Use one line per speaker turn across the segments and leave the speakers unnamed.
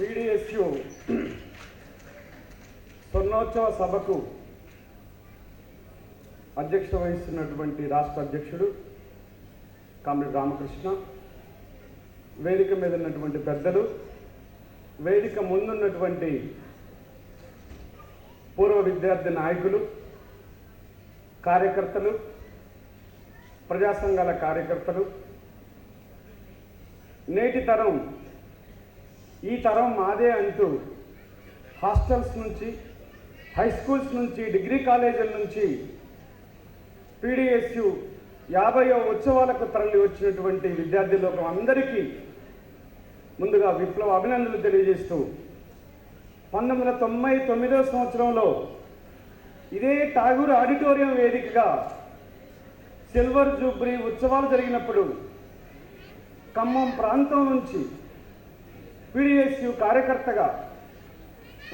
PDSU స్వర్ణోత్సవ సభకు అధ్యక్షత వహిస్తున్నటువంటి రాష్ట్ర అధ్యక్షుడు కామ్రేడ్ రామకృష్ణ వేదిక మీద ఉన్నటువంటి పెద్దలు వేదిక ముందున్నటువంటి పూర్వ విద్యార్థి నాయకులు కార్యకర్తలు ప్రజా సంఘాల కార్యకర్తలు నేటి తరం ఈ తరం మాదే అంటూ హాస్టల్స్ నుంచి హై స్కూల్స్ నుంచి డిగ్రీ కాలేజీల నుంచి పీడిఎస్యు యాభైవ ఉత్సవాలకు తరలి వచ్చినటువంటి విద్యార్థి లోకం అందరికీ ముందుగా విప్లవ అభినందనలు తెలియజేస్తూ పంతొమ్మిది వందల తొంభై తొమ్మిదవ సంవత్సరంలో ఇదే ఠాగూర్ ఆడిటోరియం వేదికగా సిల్వర్ జూబ్లీ ఉత్సవాలు జరిగినప్పుడు ఖమ్మం ప్రాంతం నుంచి పీడిఎస్యు కార్యకర్తగా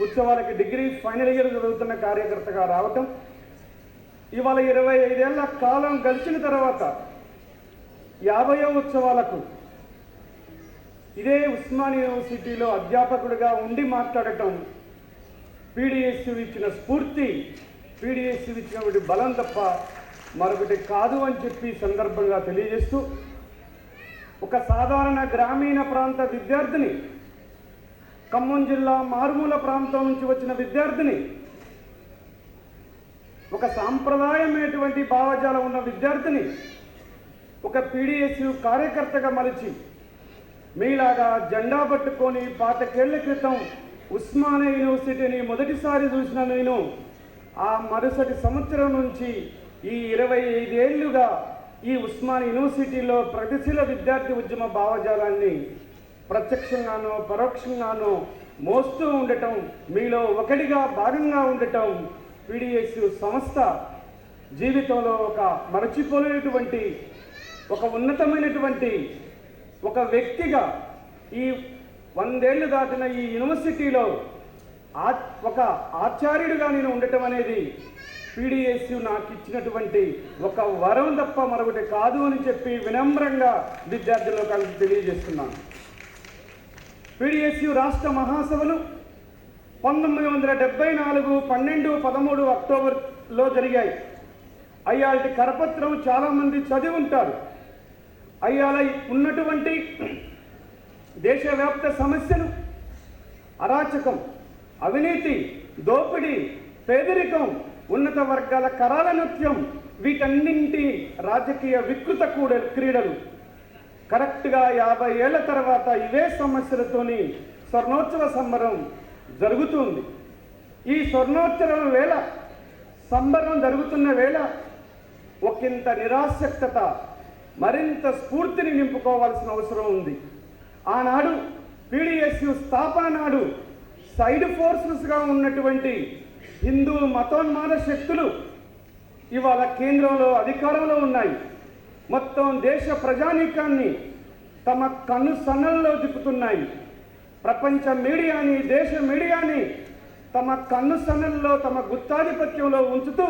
ఉత్సవాలకి డిగ్రీ ఫైనల్ ఇయర్ చదువుతున్న కార్యకర్తగా రావటం ఇవాళ ఇరవై ఐదేళ్ళ కాలం గడిచిన తర్వాత యాభైవ ఉత్సవాలకు ఇదే ఉస్మాన్ యూనివర్సిటీలో అధ్యాపకుడిగా ఉండి మాట్లాడటం పీడిఎస్యు ఇచ్చిన స్ఫూర్తి పీడిఎస్యు ఇచ్చినటువంటి బలం తప్ప మరొకటి కాదు అని చెప్పి సందర్భంగా తెలియజేస్తూ ఒక సాధారణ గ్రామీణ ప్రాంత విద్యార్థిని ఖమ్మం జిల్లా మారుమూల ప్రాంతం నుంచి వచ్చిన విద్యార్థిని ఒక సాంప్రదాయమైనటువంటి భావజాలం ఉన్న విద్యార్థిని ఒక పీడిఎస్యు కార్యకర్తగా మలిచి మీలాగా జెండా పట్టుకొని పాతకేళ్ళ క్రితం ఉస్మానియా యూనివర్సిటీని మొదటిసారి చూసిన నేను ఆ మరుసటి సంవత్సరం నుంచి ఈ ఇరవై ఐదేళ్ళుగా ఈ ఉస్మాన్ యూనివర్సిటీలో ప్రగతిశీల విద్యార్థి ఉద్యమ భావజాలాన్ని ప్రత్యక్షంగానో పరోక్షంగానో మోస్తూ ఉండటం మీలో ఒకటిగా భాగంగా ఉండటం పీడిఎస్ సంస్థ జీవితంలో ఒక మరచిపోలేనటువంటి ఒక ఉన్నతమైనటువంటి ఒక వ్యక్తిగా ఈ వందేళ్ళు దాటిన ఈ యూనివర్సిటీలో ఆ ఒక ఆచార్యుడిగా నేను ఉండటం అనేది పీడిఎస్యు నాకు ఇచ్చినటువంటి ఒక వరం తప్ప మరొకటి కాదు అని చెప్పి వినమ్రంగా విద్యార్థుల్లో కలిసి తెలియజేస్తున్నాను. పీడిఎస్యు రాష్ట్ర మహాసభలు పంతొమ్మిది వందల డెబ్బై నాలుగు పన్నెండు పదమూడు అక్టోబర్లో జరిగాయి. అయ్యాటి కరపత్రం చాలామంది చదివి ఉంటారు అయ్యాల ఉన్నటువంటి దేశవ్యాప్త సమస్యలు అరాచకం అవినీతి దోపిడీ పేదరికం ఉన్నత వర్గాల కరాల నృత్యం వీటన్నింటి రాజకీయ వికృత కూడ క్రీడలు. కరెక్ట్గా యాభై ఏళ్ళ తర్వాత ఇవే సమస్యలతోని స్వర్ణోత్సవ సంబరం జరుగుతుంది. ఈ స్వర్ణోత్సవం వేళ సంబరం జరుగుతున్న వేళ ఒకంత నిరాసక్తత మరింత స్ఫూర్తిని నింపుకోవాల్సిన అవసరం ఉంది. ఆనాడు పీడిఎస్యు స్థాపన నాడు సైడ్ ఫోర్సెస్గా ఉన్నటువంటి హిందూ మతోన్మాద శక్తులు ఇవాళ కేంద్రంలో అధికారంలో ఉన్నాయి. మొత్తం దేశ ప్రజానీకాన్ని తమ కన్ను సన్నల్లో దిప్పుతున్నాయి ప్రపంచ మీడియాని దేశ మీడియాని తమ కన్ను సన్నల్లో తమ గుత్తాధిపత్యంలో ఉంచుతూ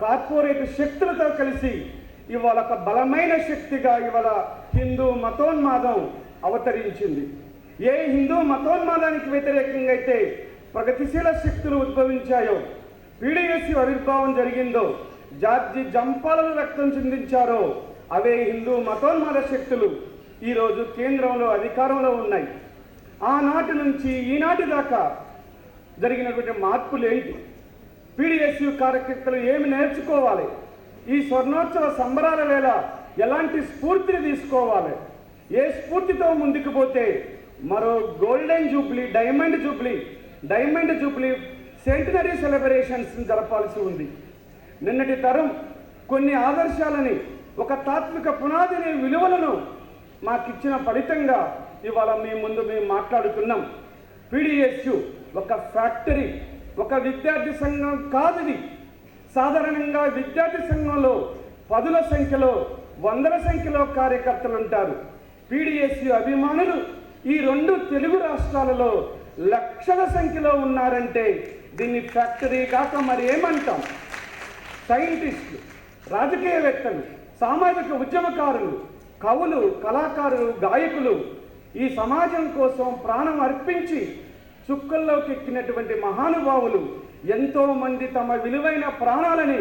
కార్పొరేట్ శక్తులతో కలిసి ఇవాళ ఒక బలమైన శక్తిగా ఇవాళ హిందూ మతోన్మాదం అవతరించింది. ఏ హిందూ మతోన్మాదానికి వ్యతిరేకంగా అయితే ప్రగతిశీల శక్తులు ఉద్భవించాయో పీడిఎస్సి ఆవిర్భావం జరిగిందో జార్జి జంపాలను రక్తం చిందించారో అవే హిందూ మతోన్మాద శక్తులు ఈరోజు కేంద్రంలో అధికారంలో ఉన్నాయి. ఆనాటి నుంచి ఈనాటి దాకా జరిగినటువంటి మార్పులు ఏంటి పీడిఎస్యు కార్యకర్తలు ఏమి నేర్చుకోవాలి? ఈ స్వర్ణోత్సవ సంబరాల వేళ ఎలాంటి స్ఫూర్తిని తీసుకోవాలి? ఏ స్ఫూర్తితో ముందుకు పోతే మరో golden jubilee diamond jubilee diamond jubilee centenary celebrations జరపాల్సి ఉంది. నిన్నటి తరం కొన్ని ఆదర్శాలని ఒక తాత్విక పునాదిని విలువలను మాకిచ్చిన ఫలితంగా ఇవాళ మీ ముందు మేము మాట్లాడుతున్నాం. పీడిఎస్యు ఒక ఫ్యాక్టరీ ఒక విద్యార్థి సంఘం కాదని సాధారణంగా విద్యార్థి సంఘంలో పదుల సంఖ్యలో వందల సంఖ్యలో కార్యకర్తలు ఉంటారు. పీడిఎస్యు అభిమానులు ఈ రెండు తెలుగు రాష్ట్రాలలో లక్షల సంఖ్యలో ఉన్నారంటే దీన్ని ఫ్యాక్టరీ కాక మరి ఏమంటాం సైంటిస్టులు రాజకీయవేత్తలు సామాజిక ఉద్యమకారులు కవులు కళాకారులు గాయకులు ఈ సమాజం కోసం ప్రాణం అర్పించి చుక్కల్లోకి ఎక్కినటువంటి మహానుభావులు ఎంతో మంది తమ విలువైన ప్రాణాలని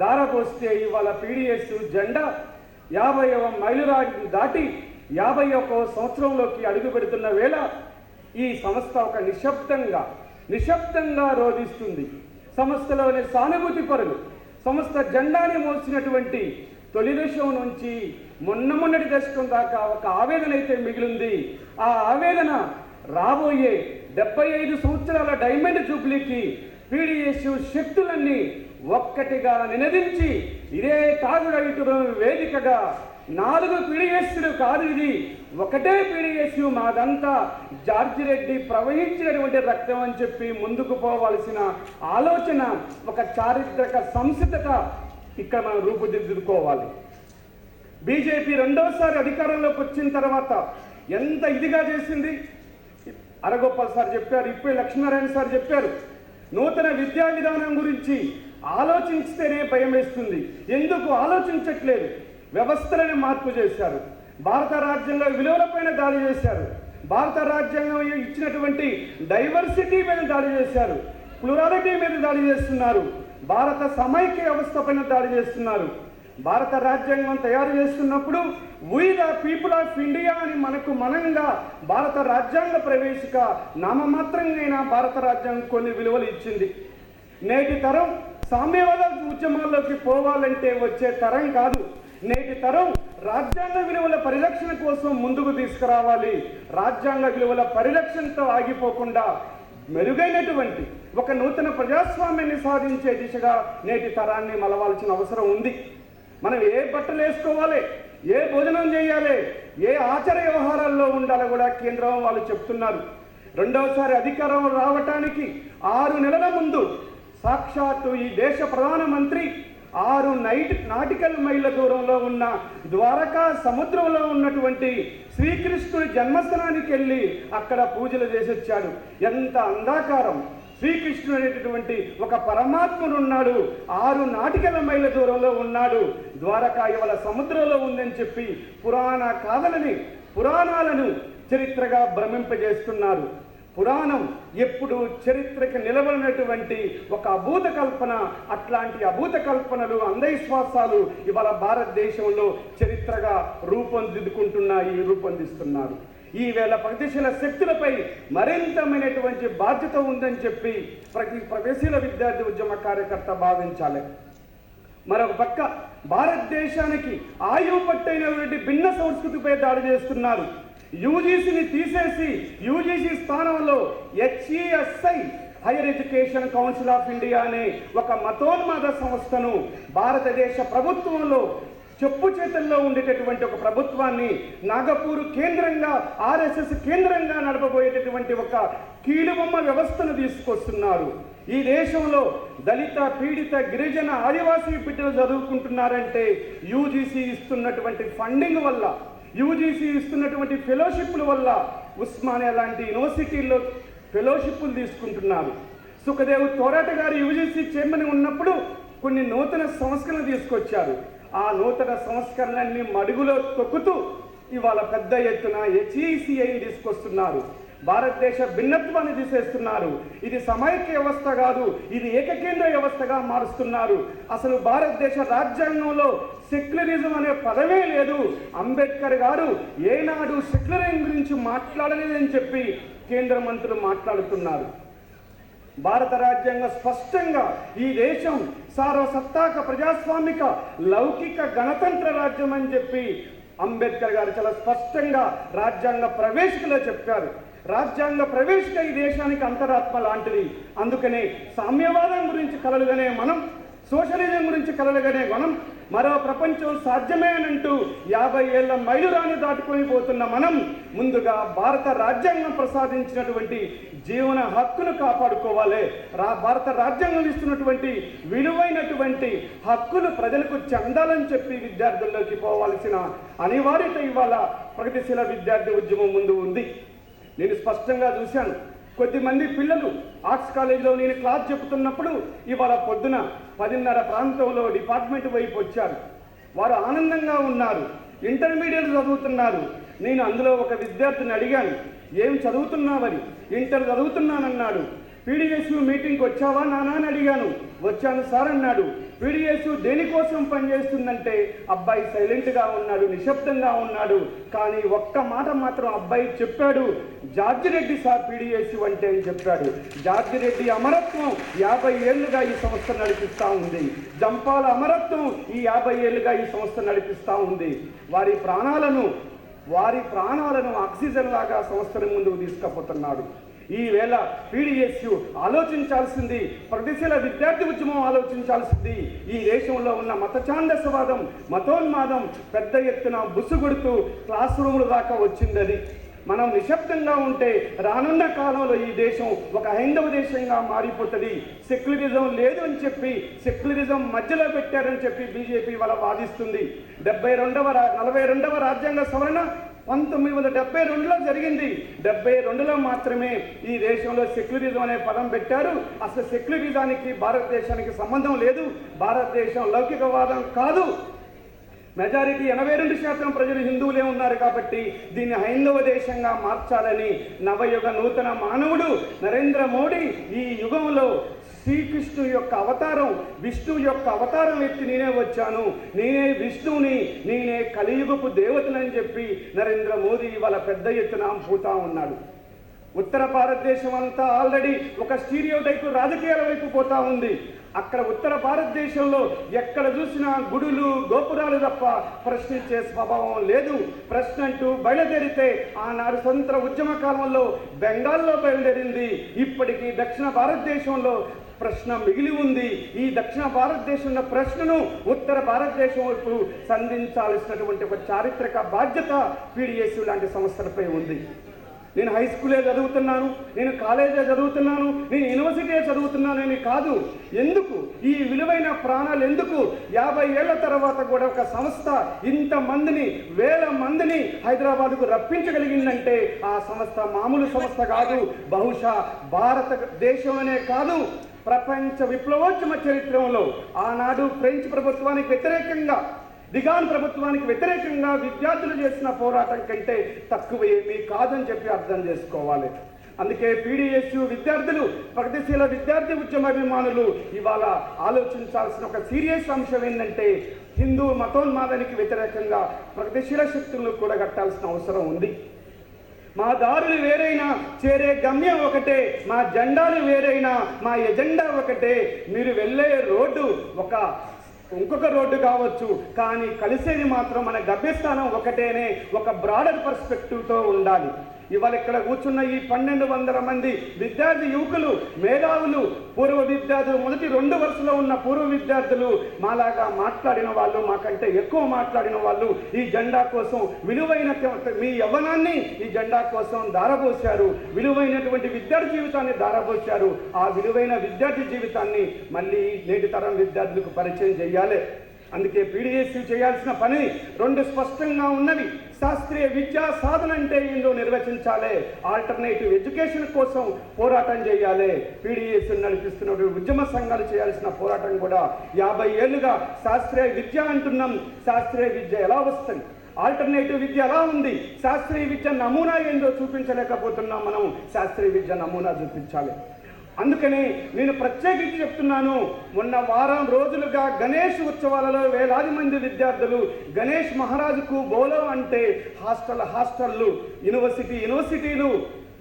దారపోస్తే ఇవాళ పీడిఎస్ జెండా యాభైవ మైలురాయి దాటి యాభై ఒక్క సంవత్సరంలోకి అడుగు పెడుతున్న వేళ ఈ సంస్థ ఒక నిశ్శబ్దంగా నిశ్శబ్దంగా రోధిస్తుంది. సంస్థలోని సానుభూతి పరులు సంస్థ జెండాని మోసినటువంటి తొలి దశం నుంచి మొన్న మొన్నటి దశకం దాకా ఒక ఆవేదన అయితే మిగిలింది. ఆ ఆవేదన రాబోయే డెబ్బై ఐదు సంవత్సరాల డైమండ్ జూబ్లీకి పీడిఎస్ శక్తులన్నీ ఒక్కటిగా నినదించి ఇదే తాగుడైతుడు వేదికగా నాలుగు పీడిఎస్లు కాదు ఇది. ఒకటే పీడిఎస్యు మాదంతా జార్జి రెడ్డి ప్రవహించినటువంటి రక్తం అని చెప్పి ముందుకు పోవాల్సిన ఆలోచన ఒక చారిత్రక సంసిద్ధత ఇక్కడ మనం రూపుదిద్దుకోవాలి. బీజేపీ రెండోసారి అధికారంలోకి వచ్చిన తర్వాత ఎంత ఇదిగా చేసింది? అరగోపాల్ సార్ చెప్పారు ఇప్పుడే లక్ష్మీనారాయణ సార్ చెప్పారు. నూతన విద్యా విధానం గురించి ఆలోచిస్తేనే భయం వేస్తుంది. ఎందుకు? ఆలోచించట్లేదు. వ్యవస్థలని మార్పు చేశారు. భారత రాజ్యాంగ విలువలపైన దాడి చేశారు. భారత రాజ్యాంగం ఇచ్చినటువంటి డైవర్సిటీ మీద దాడి చేశారు. ప్లూరాలిటీ మీద దాడి చేస్తున్నారు. భారత సమైక్య వ్యవస్థ పైన దాడి చేస్తున్నారు. భారత రాజ్యాంగం తయారు చేస్తున్నప్పుడు we the people of India అని మనకు మనంగా భారత రాజ్యాంగ ప్రవేశిక నామమాత్రంగా భారత రాజ్యాంగం కొన్ని విలువలు ఇచ్చింది. నేటి తరం సామ్యవాద ఉద్యమాల్లోకి పోవాలంటే వచ్చే తరం కాదు. నేటి తరం రాజ్యాంగ విలువల పరిరక్షణ కోసం ముందుకు తీసుకురావాలి. రాజ్యాంగ విలువల పరిరక్షణతో ఆగిపోకుండా మెరుగైనటువంటి ఒక నూతన ప్రజాస్వామ్యాన్ని సాధించే దిశగా నేటి తరాన్ని మలవాల్సిన అవసరం ఉంది. మనం ఏ బట్టలు వేసుకోవాలి? ఏ భోజనం చేయాలి? ఏ ఆచార వ్యవహారాల్లో ఉండాలో కూడా కేంద్రం వాళ్ళు చెప్తున్నారు. రెండవసారి అధికారం రావటానికి ఆరు నెలల ముందు సాక్షాత్తు ఈ దేశ ప్రధానమంత్రి ఆరు నైట్ నాటికల్ మైళ్ళ దూరంలో ఉన్న ద్వారకా సముద్రంలో ఉన్నటువంటి శ్రీకృష్ణుడి జన్మస్థానానికి వెళ్ళి అక్కడ పూజలు చేసి వచ్చాడు ఎంత అందాకారం శ్రీకృష్ణుడు అనేటటువంటి ఒక పరమాత్ముడు ఉన్నాడు. ఆరు నాటికల మైళ్ళ దూరంలో ఉన్నాడు. ద్వారకా ఇవాళ సముద్రంలో ఉందని చెప్పి పురాణ కాదలని పురాణాలను చరిత్రగా భ్రమింపజేస్తున్నారు. పురాణం ఎప్పుడు చరిత్రకి నిలబడినటువంటి ఒక అభూత కల్పన అట్లాంటి అభూత కల్పనలు అంధవిశ్వాసాలు ఇవాళ భారతదేశంలో చరిత్రగా రూపొందిద్దుకుంటున్నాయి రూపొందిస్తున్నారు. ఈవేళ ప్రగతిశీల శక్తులపై మరింతమైనటువంటి బాధ్యత ఉందని చెప్పి ప్రతి ప్రగతిశీల విద్యార్థి ఉద్యమ కార్యకర్త భావించాలి. మరొక పక్క భారతదేశానికి ఆయువు పట్టైనటువంటి భిన్న సంస్కృతిపై దాడి చేస్తున్నారు. యూజీసీని తీసేసి యూజీసీ స్థానంలో HESI higher education council of India అనే ఒక మతోన్మాద సంస్థను భారతదేశ ప్రభుత్వంలో చెప్పు చేతుల్లో ఉండేటటువంటి ఒక ప్రభుత్వాన్ని నాగపూర్ కేంద్రంగా ఆర్ఎస్ఎస్ కేంద్రంగా నడపబోయేటటువంటి ఒక కీలుబొమ్మ వ్యవస్థను తీసుకొస్తున్నారు. ఈ దేశంలో దళిత పీడిత గిరిజన ఆదివాసీ బిడ్డలు చదువుకుంటున్నారంటే యూజీసీ ఇస్తున్నటువంటి ఫండింగ్ వల్ల యూజీసీ ఇస్తున్నటువంటి ఫెలోషిప్ల వల్ల ఉస్మానియా లాంటి యూనివర్సిటీల్లో ఫెలోషిప్లు తీసుకుంటున్నారు. సుఖదేవ్ తోరాట గారు యూజీసీ చైర్మన్ ఉన్నప్పుడు కొన్ని నూతన సంస్కరణలు తీసుకొచ్చారు. ఆ నూతన సంస్కరణలన్నీ మడుగులో తొక్కుతూ ఇవాళ పెద్ద ఎత్తున హెచ్ఈసిఐని తీసుకొస్తున్నారు. భారతదేశ భిన్నత్వాన్ని తీసేస్తున్నారు. ఇది సమైక్య వ్యవస్థ కాదు ఇది ఏకకేంద్ర వ్యవస్థగా మారుస్తున్నారు. అసలు భారతదేశ రాజ్యాంగంలో సెక్యులరిజం అనే పదమే లేదు. అంబేద్కర్ గారు ఏనాడు సెక్యులరిజం గురించి మాట్లాడలేదని చెప్పి కేంద్ర మంత్రులు మాట్లాడుతున్నారు. భారత రాజ్యాంగ స్పష్టంగా ఈ దేశం సార్వసత్తాక ప్రజాస్వామిక లౌకిక గణతంత్ర రాజ్యం అని చెప్పి అంబేద్కర్ గారు చాలా స్పష్టంగా రాజ్యాంగ ప్రవేశికలో చెప్పారు. రాజ్యాంగ ప్రవేశిక ఈ దేశానికి అంతరాత్మ లాంటిది. అందుకనే సామ్యవాదం గురించి కలలుగానే మనం సోషలిజం గురించి కలలుగానే మనం మరో ప్రపంచం సాధ్యమే అంటూ యాభై ఏళ్ళ మైలురాని దాటుకొని పోతున్న మనం ముందుగా భారత రాజ్యాంగం ప్రసాదించినటువంటి జీవన హక్కును కాపాడుకోవాలి. రా భారత రాజ్యాంగం ఇస్తున్నటువంటి విలువైనటువంటి హక్కులు ప్రజలకు చెందాలని చెప్పి విద్యార్థుల్లోకి పోవాల్సిన అనివార్యత ఇవాళ ప్రగతిశీల విద్యార్థి ఉద్యమం ముందు ఉంది. నేను స్పష్టంగా చూశాను. కొద్దిమంది పిల్లలు ఆర్ట్స్ కాలేజీలో నేను క్లాస్ చెబుతున్నప్పుడు ఇవాళ పొద్దున పదిన్నర ప్రాంతంలో డిపార్ట్మెంట్ వైపు వచ్చారు. వారు ఆనందంగా ఉన్నారు. ఇంటర్మీడియట్ చదువుతున్నారు. నేను అందులో ఒక విద్యార్థిని అడిగాను ఏం చదువుతున్నావని? ఇంటర్ చదువుతున్నానన్నాడు. పీడిఎస్యు మీటింగ్కి వచ్చావా నానా? అని అడిగాను. వచ్చాను సార్ అన్నాడు. పీడిఎస్ దేనికోసం పనిచేస్తుందంటే అబ్బాయి సైలెంట్గా ఉన్నాడు నిశ్శబ్దంగా ఉన్నాడు కానీ ఒక్క మాట మాత్రం అబ్బాయి చెప్పాడు. జార్జిరెడ్డి సార్ పీడియేసు అంటే అని చెప్పాడు. జార్జిరెడ్డి అమరత్వం యాభై ఏళ్ళుగా ఈ సంస్థ నడిపిస్తూ ఉంది. జంపాల అమరత్వం ఈ యాభై ఏళ్ళుగా ఈ సంస్థ నడిపిస్తూ ఉంది. వారి ప్రాణాలను వారి ప్రాణాలను ఆక్సిజన్ లాగా సంస్థల ముందుకు తీసుకుపోతున్నాడు. ఈవేళ పీడిఎస్యు ఆలోచించాల్సింది ప్రతిశీల విద్యార్థి ఉద్యమం ఆలోచించాల్సింది. ఈ దేశంలో ఉన్న మత ఛాందసవాదం మతోన్మాదం పెద్ద ఎత్తున బుసుగొడుతూ క్లాస్ రూముల దాకా వచ్చిందది. మనం నిశ్శబ్దంగా ఉంటే రానున్న కాలంలో ఈ దేశం ఒక హైందవ దేశంగా మారిపోతుంది. సెక్యులరిజం లేదు అని చెప్పి సెక్యులరిజం మధ్యలో పెట్టారని చెప్పి బీజేపీ వాళ్ళ వాదిస్తుంది. డెబ్బై రెండవ నలభై రెండవ రాజ్యాంగ సవరణ పంతొమ్మిది వందల డెబ్బై రెండులో జరిగింది. డెబ్బై రెండులో మాత్రమే ఈ దేశంలో సెక్యులరిజం అనే పదం పెట్టారు. అసలు సెక్యులరిజానికి భారతదేశానికి సంబంధం లేదు. భారతదేశం లౌకికవాదం కాదు. మెజారిటీ ఎనభై రెండు శాతం ప్రజలు హిందువులే ఉన్నారు కాబట్టి దీన్ని హైందవ దేశంగా మార్చాలని నవయుగ నూతన మానవుడు నరేంద్ర మోడీ ఈ యుగంలో శ్రీకృష్ణు యొక్క అవతారం విష్ణు యొక్క అవతారం ఎత్తి నేనే వచ్చాను. నేనే విష్ణువుని నేనే కలియుగపు దేవతనని చెప్పి నరేంద్ర మోదీ వాళ్ళ పెద్ద ఎత్తున పూతా ఉన్నాడు. ఉత్తర భారతదేశం అంతా ఆల్రెడీ ఒక స్టీరియో టైపు రాజకీయాల వైపు పోతా ఉంది. అక్కడ ఉత్తర భారతదేశంలో ఎక్కడ చూసినా గుడులు గోపురాలు తప్ప ప్రశ్నించే స్వభావం లేదు. ప్రశ్న అంటూ బయలుదేరితే ఆనాడు స్వతంత్ర ఉద్యమ కాలంలో బెంగాల్లో బయలుదేరింది. ఇప్పటికీ దక్షిణ భారతదేశంలో ప్రశ్న మిగిలి ఉంది. ఈ దక్షిణ భారతదేశంలో ప్రశ్నను ఉత్తర భారతదేశం వైపు సంధించాల్సినటువంటి ఒక చారిత్రక బాధ్యత పీడిఎస్యూ లాంటి సంస్థలపై ఉంది. నేను హై స్కూలే చదువుతున్నాను నేను కాలేజే చదువుతున్నాను నేను యూనివర్సిటీ చదువుతున్నాను అని కాదు. ఎందుకు? ఈ విలువైన ప్రాణాలు ఎందుకు? యాభై ఏళ్ళ తర్వాత కూడా ఒక సంస్థ ఇంతమందిని వేల మందిని హైదరాబాద్కు రప్పించగలిగిందంటే ఆ సంస్థ మామూలు సంస్థ కాదు. బహుశా భారతదేశంలోనే కాదు. ప్రపంచ విప్లవోద్యమ చరిత్రలో ఆనాడు ఫ్రెంచ్ ప్రభుత్వానికి వ్యతిరేకంగా దిగాన్ ప్రభుత్వానికి వ్యతిరేకంగా విద్యార్థులు చేసిన పోరాటం కంటే తక్కువ ఏమీ కాదని చెప్పి అర్థం చేసుకోవాలి. అందుకే పీడిఎస్యు విద్యార్థులు ప్రగతిశీల విద్యార్థి ఉద్యమ అభిమానులు ఇవాళ ఆలోచించాల్సిన ఒక సీరియస్ అంశం ఏంటంటే హిందూ మతోన్మాదానికి వ్యతిరేకంగా ప్రగతిశీల శక్తులను కూడా కట్టాల్సిన అవసరం ఉంది. మా దారులు వేరైనా చేరే గమ్యం ఒకటే మా జెండాలు వేరైనా మా ఎజెండా ఒకటే. మీరు వెళ్ళే రోడ్డు ఒక ఇంకొక రోడ్డు కావచ్చు కానీ కలిసేది మాత్రం మన గమ్యస్థానం ఒకటేనే ఒక బ్రాడర్ పర్స్పెక్టివ్తో ఉండాలి. ఇవాళ ఇక్కడ కూర్చున్న ఈ పన్నెండు వందల మంది విద్యార్థి యువకులు మేధావులు పూర్వ విద్యార్థులు మొదటి రెండు వరుసలో ఉన్న పూర్వ విద్యార్థులు మాలాగా మాట్లాడిన వాళ్ళు మాకంటే ఎక్కువ మాట్లాడిన వాళ్ళు ఈ జెండా కోసం విలువైన మీ యవ్వనాన్ని ఈ జెండా కోసం దారబోశారు. విలువైనటువంటి విద్యార్థి జీవితాన్ని దారబోశారు. ఆ విలువైన విద్యార్థి జీవితాన్ని మళ్ళీ నేటి తరం విద్యార్థులకు పరిచయం చేయాలి. అందుకే పీడిఎస్సీ చేయాల్సిన పని రెండు స్పష్టంగా ఉన్నవి. శాస్త్రీయ విద్యా సాధన అంటే ఏందో నిర్వచించాలి. ఆల్టర్నేటివ్ ఎడ్యుకేషన్ కోసం పోరాటం చేయాలి. పీడిఎస్సీ నడిపిస్తున్న ఉద్యమ సంఘాలు చేయాల్సిన పోరాటం కూడా యాభై ఏళ్ళుగా శాస్త్రీయ విద్య అంటున్నాం. శాస్త్రీయ విద్య ఎలా వస్తుంది? ఆల్టర్నేటివ్ విద్య ఎలా ఉంది? శాస్త్రీయ విద్య నమూనా ఏందో చూపించలేకపోతున్నాం మనం. శాస్త్రీయ విద్య నమూనా చూపించాలి. అందుకని నేను ప్రత్యేకించి చెప్తున్నాను మొన్న వారం రోజులుగా గణేష్ ఉత్సవాలలో వేలాది మంది విద్యార్థులు గణేష్ మహారాజుకు బోలో అంటే హాస్టల్ హాస్టళ్ళు యూనివర్సిటీ యూనివర్సిటీలు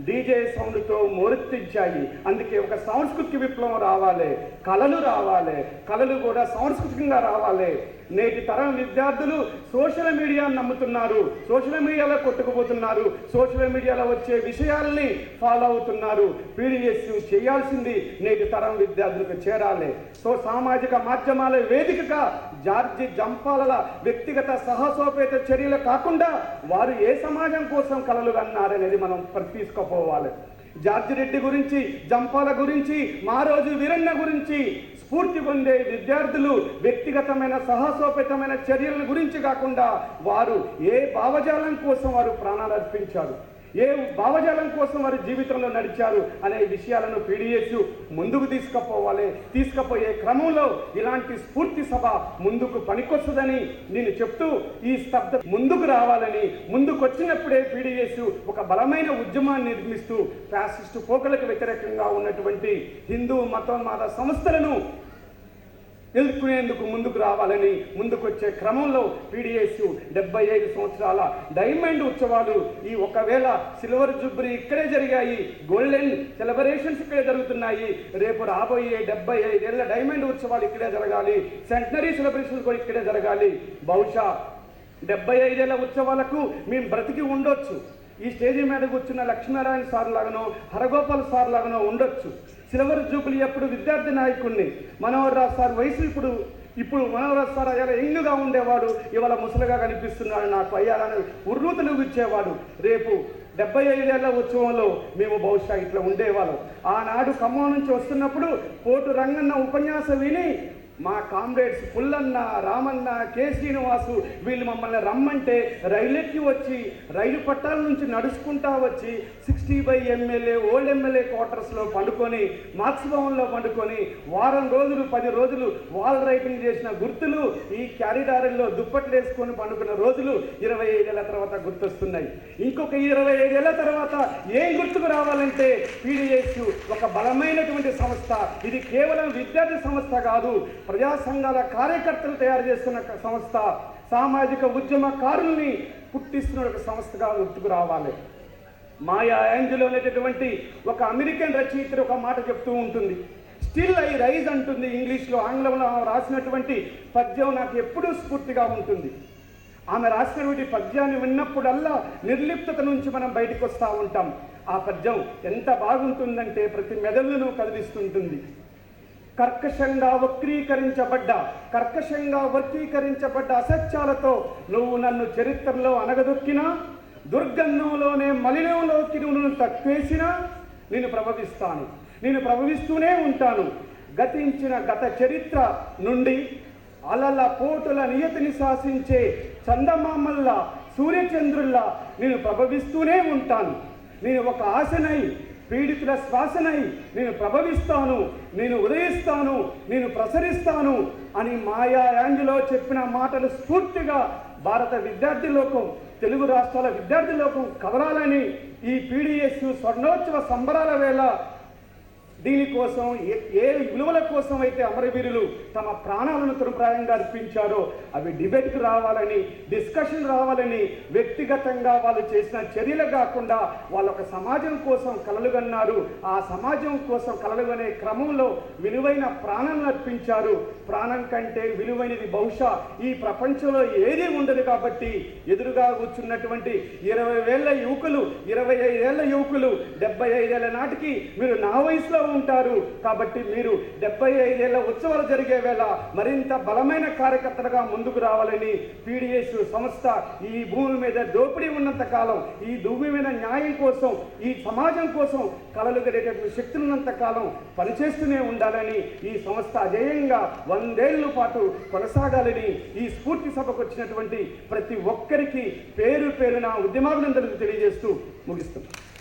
డీజే సౌండ్తో మోరెత్తించాయి. అందుకే ఒక సాంస్కృతిక విప్లవం రావాలి. కళలు రావాలి. కళలు కూడా సాంస్కృతికంగా రావాలి. నేటి తరం విద్యార్థులు సోషల్ మీడియాను నమ్ముతున్నారు. సోషల్ మీడియాలో కొట్టుకుపోతున్నారు. సోషల్ మీడియాలో వచ్చే విషయాల్ని ఫాలో అవుతున్నారు. పీడిఎస్ చేయాల్సింది నేటి తరం విద్యార్థులకు చేరాలి. సో సామాజిక మాధ్యమాల వేదికగా జార్జి జంపాలల వ్యక్తిగత సాహసోపేత చర్యలు కాకుండా వారు ఏ సమాజం కోసం కలలు కన్నారనేది మనం తీసుకోపోవాలి. జార్జి రెడ్డి గురించి జంపాల గురించి మారోజు వీరన్న గురించి స్ఫూర్తి పొందే విద్యార్థులు వ్యక్తిగతమైన సాహసోపేతమైన చర్యల గురించి కాకుండా వారు ఏ భావజాలం కోసం వారు ప్రాణాలు అర్పించారు. ఏ భావజాలం కోసం వారి జీవితంలో నడిచారు అనే విషయాలను పీడిఎస్ ముందుకు తీసుకుపోవాలి. తీసుకుపోయే క్రమంలో ఇలాంటి స్ఫూర్తి సభ ముందుకు పనికొస్తుందని నేను చెప్తూ ఈ స్తబ్ద ముందుకు రావాలని ముందుకు వచ్చినప్పుడే పీడిఎస్ ఒక బలమైన ఉద్యమాన్ని నిర్మిస్తూ ఫ్యాసిస్టు పోకలకు వ్యతిరేకంగా ఉన్నటువంటి హిందూ మతోన్మాద సంస్థలను ఎదుర్కొనేందుకు ముందుకు రావాలని ముందుకొచ్చే క్రమంలో పీడిఎస్ డెబ్బై ఐదు సంవత్సరాల డైమండ్ ఉత్సవాలు ఈ ఒకవేళ సిల్వర్ జుబ్రీ ఇక్కడే జరిగాయి గోల్డెన్ సెలబ్రేషన్స్ ఇక్కడే జరుగుతున్నాయి రేపు రాబోయే డెబ్బై ఐదేళ్ళ డైమండ్ ఉత్సవాలు ఇక్కడే జరగాలి సెంటనరీ సెలబ్రేషన్స్ కూడా ఇక్కడే జరగాలి. బహుశా డెబ్బై ఐదేళ్ళ ఉత్సవాలకు మేము బ్రతికి ఉండొచ్చు. ఈ స్టేజ్ మీద కూర్చున్న లక్ష్మీనారాయణ సార్ లాగానో హరగోపాల్ సార్ లాగానో ఉండొచ్చు. సిల్వర్ జూబిలీ ఎప్పుడు విద్యార్థి నాయకుడిని మనోహర్రావు సార్ వయసు ఇప్పుడు ఇప్పుడు మనోహర్రావు సార్ అయ్యాల ఎంగుగా ఉండేవాడు ఇవాళ ముసలిగా కనిపిస్తున్నాడు నాకు అయ్యాలని ఉర్రూతలు ఇచ్చేవాడు రేపు డెబ్బై ఐదేళ్ళ ఉత్సవంలో మేము బహుశా ఇట్లా ఉండేవాళ్ళం. ఆనాడు ఖమ్మం నుంచి వస్తున్నప్పుడు పోటు రంగన్న ఉపన్యాసం విని మా కామ్రేడ్స్ పుల్లన్న రామన్న కే. శ్రీనివాసు వీళ్ళు మమ్మల్ని రమ్మంటే రైలెక్కి వచ్చి రైలు పట్టాల నుంచి నడుచుకుంటా వచ్చి sixty by MLA old MLA క్వార్టర్స్లో పండుకొని మార్క్స్ భవన్లో పండుకొని వారం రోజులు పది రోజులు వాల్ రైటింగ్ చేసిన గుర్తులు ఈ క్యారిడార్లో దుప్పట్లు వేసుకొని పండుకున్న రోజులు ఇరవై ఐదేళ్ళ తర్వాత గుర్తొస్తున్నాయి. ఇంకొక ఇరవై ఐదేళ్ళ తర్వాత ఏం గుర్తుకు రావాలంటే పీడిఎస్ ఒక బలమైనటువంటి సంస్థ. ఇది కేవలం విద్యార్థి సంస్థ కాదు ప్రజా సంఘాల కార్యకర్తలు తయారు చేస్తున్న ఒక సంస్థ సామాజిక ఉద్యమకారుల్ని పుట్టిస్తున్న ఒక సంస్థగా గుర్తుకు రావాలి. మాయా యాంజలో అనేటటువంటి ఒక అమెరికన్ రచయిత్రి ఒక మాట చెప్తూ ఉంటుంది. స్టిల్ ఐ రైజ్ అంటుంది ఇంగ్లీష్లో ఆంగ్లంలో ఆమె రాసినటువంటి పద్యం నాకు ఎప్పుడూ స్ఫూర్తిగా ఉంటుంది. ఆమె రాసినటువంటి పద్యాన్ని విన్నప్పుడల్లా నిర్లిప్తత నుంచి మనం బయటకు వస్తూ ఉంటాం. ఆ పద్యం ఎంత బాగుంటుందంటే ప్రతి మెదళ్ళను కదిలిస్తుంటుంది. కర్కశంగా వక్రీకరించబడ్డ కర్కశంగా వర్గీకరించబడ్డ అసత్యాలతో నువ్వు నన్ను చరిత్రలో అనగదొక్కినా దుర్గంధంలోనే మలినంలోకి నువ్వు నన్ను తక్కువేసినా నేను ప్రభవిస్తాను. నేను ప్రభవిస్తూనే ఉంటాను. గతించిన గత చరిత్ర నుండి అలల పోటుల నియతిని శాసించే చందమామల్లా సూర్యచంద్రుల్లా నేను ప్రభవిస్తూనే ఉంటాను. నేను ఒక ఆశనై పీడితుల శ్వాసనై నేను ప్రభవిస్తాను నేను ఉదయిస్తాను నేను ప్రసరిస్తాను అని మాయా యాంగిలో చెప్పిన మాటలు స్ఫూర్తిగా భారత విద్యార్థి లోకం తెలుగు రాష్ట్రాల విద్యార్థి లోకం కదలాలని ఈ పీడిఎస్ స్వర్ణోత్సవ సంబరాల వేళ దీనికోసం ఏ- ఏ విలువల కోసం అయితే అమరవీరులు తమ ప్రాణాలను తృప్రాయంగా అర్పించారో అవి డిబేట్కి రావాలని డిస్కషన్ రావాలని వ్యక్తిగతంగా వాళ్ళు చేసిన చర్యలు కాకుండా వాళ్ళు ఒక సమాజం కోసం కలలుగన్నారు. ఆ సమాజం కోసం కలలుగనే క్రమంలో విలువైన ప్రాణాలను అర్పించారు. ప్రాణం కంటే విలువైనది బహుశా ఈ ప్రపంచంలో ఏదీ ఉండదు కాబట్టి ఎదురుగా కూర్చున్నటువంటి ఇరవై వేల యువకులు ఇరవై ఐదేళ్ళ యువకులు డెబ్బై ఐదేళ్ళ నాటికి మీరు నా వయసులో ఉంటారు. కాబట్టి మీరు డెబ్బై ఐదేళ్ళ ఉత్సవాలు జరిగే వేళ మరింత బలమైన కార్యకర్తలుగా ముందుకు రావాలని పీడిఎస్ సంస్థ ఈ భూమి మీద దోపిడీ ఉన్నంత కాలం ఈ భూమి మీద న్యాయం కోసం ఈ సమాజం కోసం కళలు గడేటటువంటి శక్తి ఉన్నంత కాలం పనిచేస్తూనే ఉండాలని ఈ సంస్థ అజేయంగా వందేళ్ళ పాటు కొనసాగాలని ఈ స్ఫూర్తి సభకు వచ్చినటువంటి ప్రతి ఒక్కరికి పేరు పేరున ఉద్యమాభినందనలు తెలియజేస్తూ ముగిస్తున్నాం.